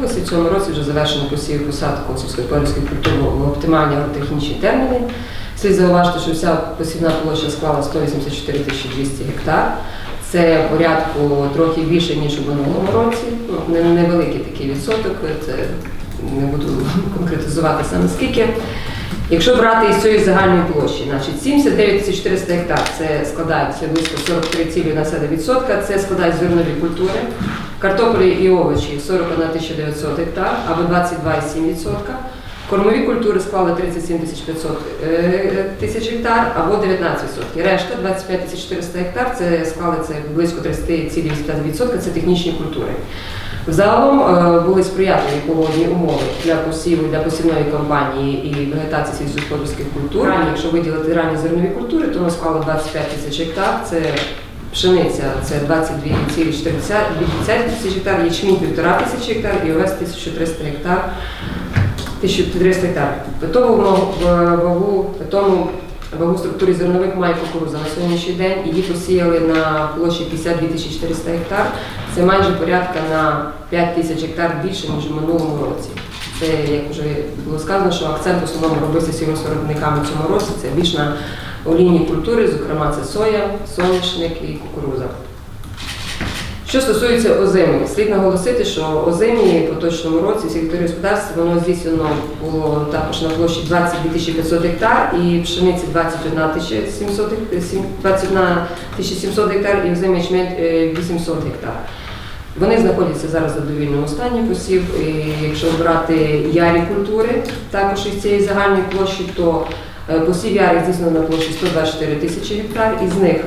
Області в цьому році вже завершено посів посадку сільськогосподарських культур в оптимальні агротехнічні терміни. Слід зауважити, що вся посівна площа склала 184 200 гектар. Це порядку трохи більше, ніж у минулому році. Ну, невеликий такий відсоток, це не буду конкретизувати саме скільки. Якщо брати із цієї загальної площі, значить 79 400 гектар, це складає це близько 43,1%, це складають зернові культури, картоплі і овочі 41 900 гектар або 22,7%. Кормові культури склали 37 500 е, тисяч гектар або 19%. Решта 25 400 гектар це склали це близько 30,5%, це технічні культури. Загалом е, були сприятливі погодні умови для посіву, для посівної кампанії і вегетації сільськогосподарських культур. Ранні, якщо виділити ранні зернові культури, то воно склало 25 тисяч гектар. Це пшениця, це 22,4 тисяч гектар, ячмінь 1,5 тисячі гектар і овес 1300 гектар. 1300 гектар. Питому вагу, питому вагу структурі зернових має кукурудза на сьогоднішній день. Її посіяли на площі 52 400 гектар. Це майже порядка на 5 тисяч гектар більше, ніж у минулому році. Це, як вже було сказано, що акцент в основному робився сільгоспвиробниками в цьому році. Це більш на олійні культури, зокрема це соя, соняшник і кукурудза. Що стосується озимі, слід наголосити, що озимі в поточному році в секторі господарства воно здійснено було також на площі 22 500 гектар і пшениці 21 700, гек- 21 700 гектар і озимий ячмень е, 800 гектар. Вони знаходяться зараз в задовільному стані посів. І якщо брати ярі культури, також із цієї загальної площі, то е, посів ярих здійснено на площі 124 тисячі гектар, із них